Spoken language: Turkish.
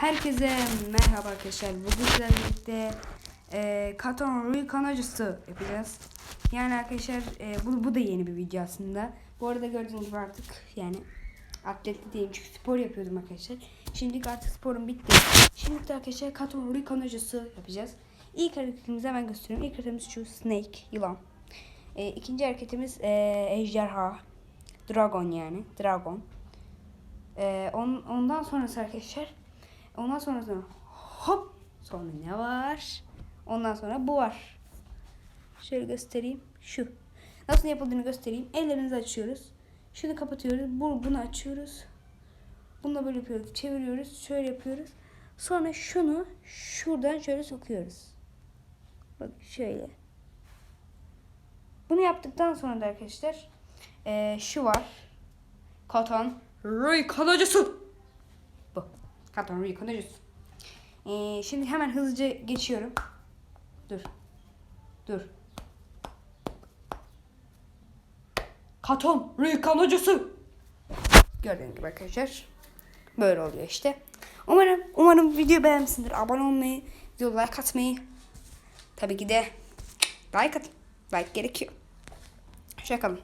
Herkese merhaba arkadaşlar. Bugün sizlerle birlikte e, Katon Rüykan acısı yapacağız. Yani arkadaşlar e, bu, bu da yeni bir video aslında. Bu arada gördüğünüz gibi artık yani atletli değilim çünkü spor yapıyordum arkadaşlar. Şimdi artık sporum bitti. Şimdi de arkadaşlar Katon Rüykan acısı yapacağız. İlk hareketimizi hemen göstereyim. İlk hareketimiz şu snake, yılan. E, ikinci hareketimiz e, ejderha. Dragon yani. Dragon. E, on, ondan sonrası arkadaşlar Ondan sonra sonra hop sonra ne var? Ondan sonra bu var. Şöyle göstereyim. Şu. Nasıl yapıldığını göstereyim. Ellerinizi açıyoruz. Şunu kapatıyoruz. Bu, bunu açıyoruz. Bunu da böyle yapıyoruz. Çeviriyoruz. Şöyle yapıyoruz. Sonra şunu şuradan şöyle sokuyoruz. Bak şöyle. Bunu yaptıktan sonra da arkadaşlar eee, şu var. Katan Rüy kalıcısı. Rüy kalıcısı. Ee, şimdi hemen hızlıca geçiyorum. Dur. Dur. Katon Rüy kalıcısı. Gördüğünüz gibi arkadaşlar. Böyle oluyor işte. Umarım umarım video beğenmişsindir. Abone olmayı, video like atmayı. Tabii ki de like atın. Like gerekiyor. Hoşçakalın.